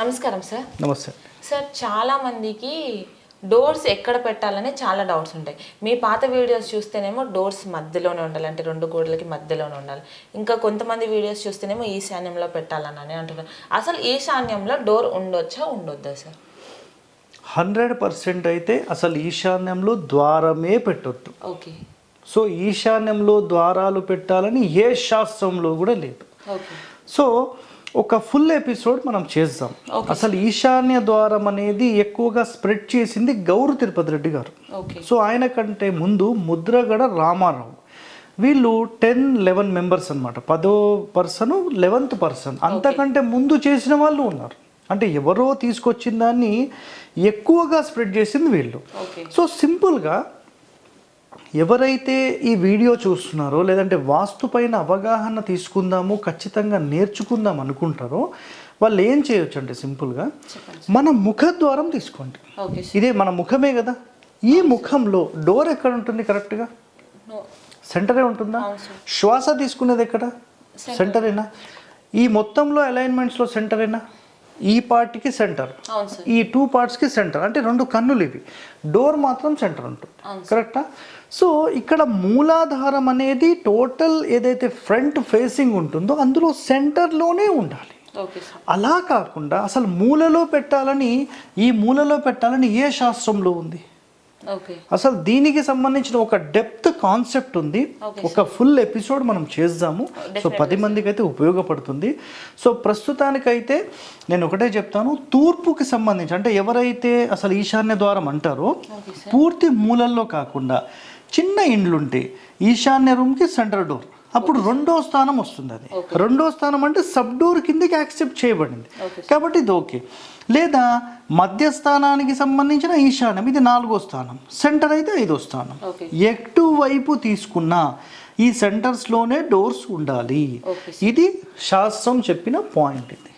నమస్కారం సార్ నమస్తే. సార్ చాలా మందికి డోర్స్ ఎక్కడ పెట్టాలని చాలా డౌట్స్ ఉంటాయి. మీ పాత వీడియోస్ చూస్తేనేమో డోర్స్ మధ్యలోనే ఉండాలి అంటే రెండు గోడలకి మధ్యలోనే ఉండాలి. ఇంకా కొంతమంది వీడియోస్ చూస్తేనేమో ఈశాన్యంలో పెట్టాలని అని అంటున్నారు. అసలు ఈశాన్యంలో డోర్ ఉండొచ్చా ఉండొద్దా సార్ హండ్రెడ్ పర్సెంట్ అయితే అసలు ఈశాన్యంలో ద్వారమే పెట్టొద్దు. ఓకే. సో ఈశాన్యంలో ద్వారాలు పెట్టాలని ఏ శాస్త్రంలో కూడా లేదు. సో ఒక ఫుల్ ఎపిసోడ్ మనం చేద్దాం. అసలు ఈశాన్య ద్వారం అనేది ఎక్కువగా స్ప్రెడ్ చేసింది గౌరు తిరుపతి రెడ్డి గారు. సో ఆయన కంటే ముందు ముద్రగడ రామారావు. వీళ్ళు టెన్ లెవెన్ మెంబర్స్ అన్నమాట. పదో పర్సన్ లెవెన్త్ పర్సన్ అంతకంటే ముందు చేసిన వాళ్ళు ఉన్నారు. అంటే ఎవరో తీసుకొచ్చిన దాన్ని ఎక్కువగా స్ప్రెడ్ చేసింది వీళ్ళు. సో సింపుల్గా ఎవరైతే ఈ వీడియో చూస్తున్నారో లేదంటే వాస్తు పైన అవగాహన తీసుకుందాము ఖచ్చితంగా నేర్చుకుందాం అనుకుంటారో వాళ్ళు ఏం చేయొచ్చు అంటే సింపుల్గా మన ముఖద్వారం తీసుకోండి. ఇదే మన ముఖమే కదా. ఈ ముఖంలో డోర్ ఎక్కడ ఉంటుంది కరెక్ట్గా? సెంటరే ఉంటుందా. శ్వాస తీసుకునేది ఎక్కడ? సెంటరేనా? ఈ మొత్తంలో అలైన్మెంట్స్లో సెంటరేనా? ఈ పార్ట్కి సెంటర్. ఈ టూ పార్ట్స్కి సెంటర్. అంటే రెండు కన్నులు ఇవి. డోర్ మాత్రం సెంటర్ ఉంటుంది కరెక్టా? సో ఇక్కడ మూలాధారం అనేది టోటల్ ఏదైతే ఫ్రంట్ ఫేసింగ్ ఉంటుందో అందులో సెంటర్లోనే ఉండాలి. అలా కాకుండా అసలు మూలలో పెట్టాలని ఈ మూలలో పెట్టాలని ఏ శాస్త్రంలో ఉంది? అసలు దీనికి సంబంధించిన ఒక డెప్త్ కాన్సెప్ట్ ఉంది. ఒక ఫుల్ ఎపిసోడ్ మనం చేద్దాము. సో పది మందికి అయితే ఉపయోగపడుతుంది. సో ప్రస్తుతానికైతే నేను ఒకటే చెప్తాను. తూర్పుకి సంబంధించి అంటే ఎవరైతే అసలు ఈశాన్య ద్వారం అంటారో పూర్తి మూలల్లో కాకుండా చిన్న ఇండ్లుంటే ఈశాన్య రూమ్కి సెంటర్ డోర్. అప్పుడు రెండో స్థానం వస్తుంది అది. రెండో స్థానం అంటే సబ్ డోర్ కిందకి యాక్సెప్ట్ చేయబడింది. కాబట్టి ఇది ఓకే. లేదా మధ్య స్థానానికి సంబంధించిన ఈశాన్యం ఇది నాలుగో స్థానం. సెంటర్ అయితే ఐదో స్థానం. ఎటు వైపు తీసుకున్నా ఈ సెంటర్స్లోనే డోర్స్ ఉండాలి. ఇది శాస్త్రం చెప్పిన పాయింట్ ఇది.